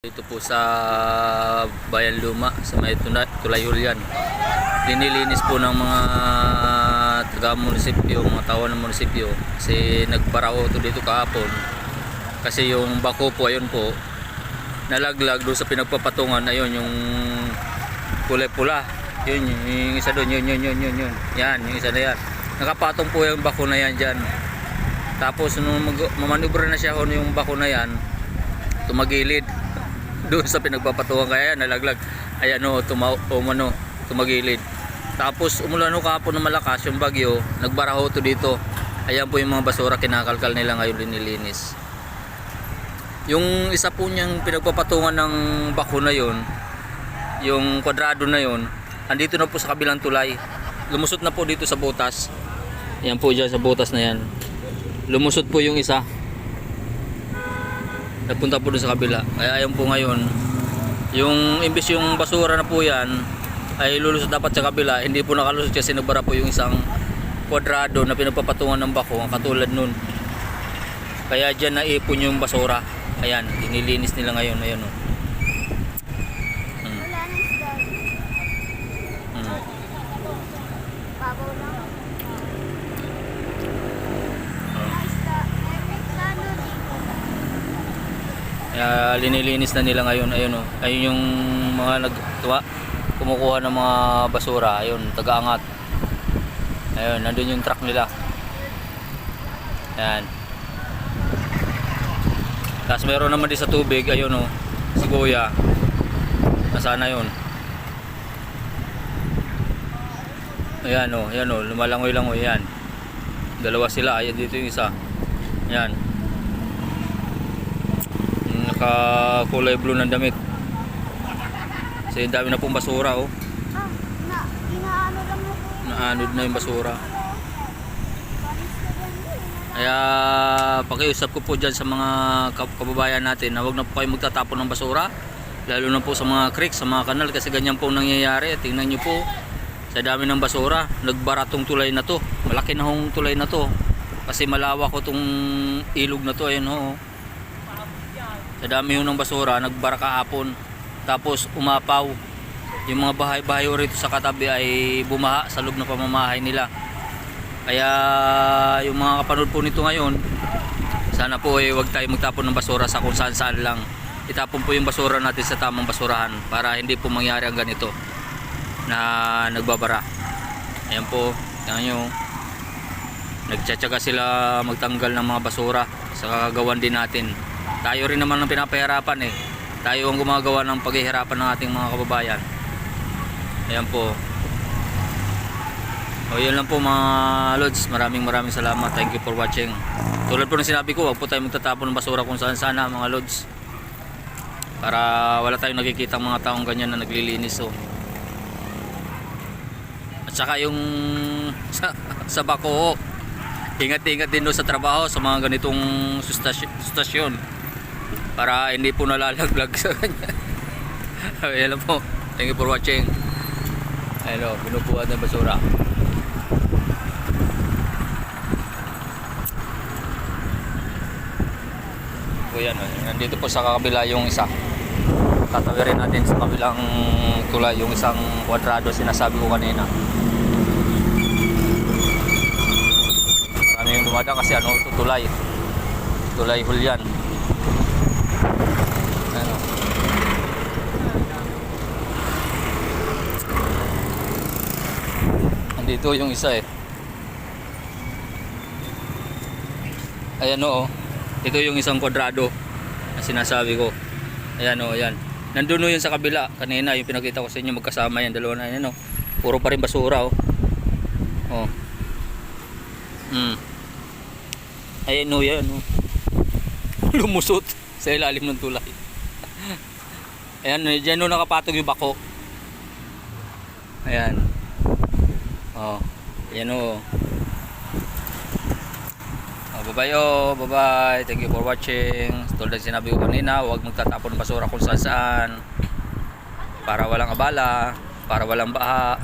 Dito po sa Bayan Luma, sa may Tuna- Tulay Julian. Linilinis po ng mga taga-munisipyo, mga tao ng munisipyo. Kasi nagbaraho to dito kahapon. Kasi yung bako po, ayun po, nalaglag doon sa pinagpapatungan, ayun yung kulay pula. Yun, yun, yung isa doon, yun, yun, yun, yun, yun. Yan, yung isa na yan. Nakapatong po yung bako na yan dyan. Tapos nung mag- mamanubra na siya ho yung bako na yan, tumagilid doon sa pinagpapatungan kaya nalaglag. Ayan o tuma umano tumagilid. Tapos umulan ho kahapon ng malakas yung bagyo nagbaraho to dito. Ayan po yung mga basura kinakalkal nila ngayon linilinis. Yung isa po niyang pinagpapatungan ng bako na yon yung kwadrado na yon andito na po sa kabilang tulay. Lumusot na po dito sa butas. Ayan po dyan sa butas na yan. Lumusot po yung isa nagpunta po doon sa kabila. Kaya ayan po ngayon yung imbis yung basura na po yan ay lulusot dapat sa kabila. Hindi po nakalusot kasi nagbara po yung isang kwadrado na pinagpapatungan ng bako ang katulad nun. Kaya dyan naipon yung basura. Ayan inilinis nila ngayon. Ayan o mm. Wala nang isda. Mm. Babaw lang. Oh. Isda. Ano dito? Kaya linilinis na nila ngayon ayun o ayun yung mga nag tuwa, kumukuha ng mga basura ayun tagaangat ayun nandun yung truck nila Ayan. Tapos meron naman din sa tubig, ayun o, si Kuya. Nasaan na yun? Ayan o, ayan o, lumalangoy-langoy, ayan. Dalawa sila, ayan dito yung isa. Ayan. Naka-kulay blue ng damit. Kasi dami na pong basura o. Ah. Naanod na yung basura. Kaya pakiusap ko po dyan sa mga kab- kababayan natin na huwag na po kayo magtatapon ng basura. Lalo na po sa mga creek, sa mga kanal kasi ganyan po nangyayari. Tingnan nyo po sa dami ng basura. Nagbara tong tulay na to. Malaki na hong tulay na to. Kasi malawak ko tong ilog na to. Ayan ho. Sa dami ho ng basura, nagbara kahapon. Tapos umapaw. Yung mga bahay-bahay rito sa katabi ay bumaha sa loob ng pamamahay nila. Kaya yung mga kapanood po nito ngayon, sana po eh, wag tayo magtapon ng basura sa kung saan saan lang. Itapon po yung basura natin sa tamang basurahan para hindi po mangyari ang ganito na nagbabara. Ayan po, tingnan nyo. Nagtsatsaga sila magtanggal ng mga basura sa kagagawan din natin. Tayo rin naman ang pinapahirapan eh. Tayo ang gumagawa ng paghihirapan ng ating mga kababayan. Ayan po. O yun lang po mga Lods. Maraming maraming salamat. Thank you for watching. Tulad po ng sinabi ko, huwag po tayo magtatapon ng basura kung saan sana mga Lods. Para wala tayong nakikita mga taong ganyan na naglilinis. Oh. At saka yung sa, sa bako, ingat-ingat din doon sa trabaho sa mga ganitong sustasy- sustasyon. Para hindi po nalalaglag sa kanya. Ayan lang po. Thank you for watching. Ayun o, binubuhat ng basura. So yan o, nandito po sa kabila yung isa. Tatawirin natin sa kabilang tulay yung isang kwadrado sinasabi ko kanina. Marami yung dumadaan kasi ano, ito tulay. Tulay Hulyan. Ano. Andito yung isa eh. Ayan o. Ito yung isang kwadrado na sinasabi ko. Ayan o, ayan. Nandun yun sa kabila. Kanina yung pinakita ko sa inyo magkasama yan. Dalawa na yan o. Puro pa rin basura o. O. Hmm. Ayan o, yan o. Lumusot sa ilalim ng tulay. Ayan, dyan o nakapatog yung bako. Ayan. Oh, ayan o. Oh, bye-bye oh, bye-bye. Thank you for watching. Tulad sinabi ko kanina, huwag magtatapon basura kung saan saan. Para walang abala, para walang baha.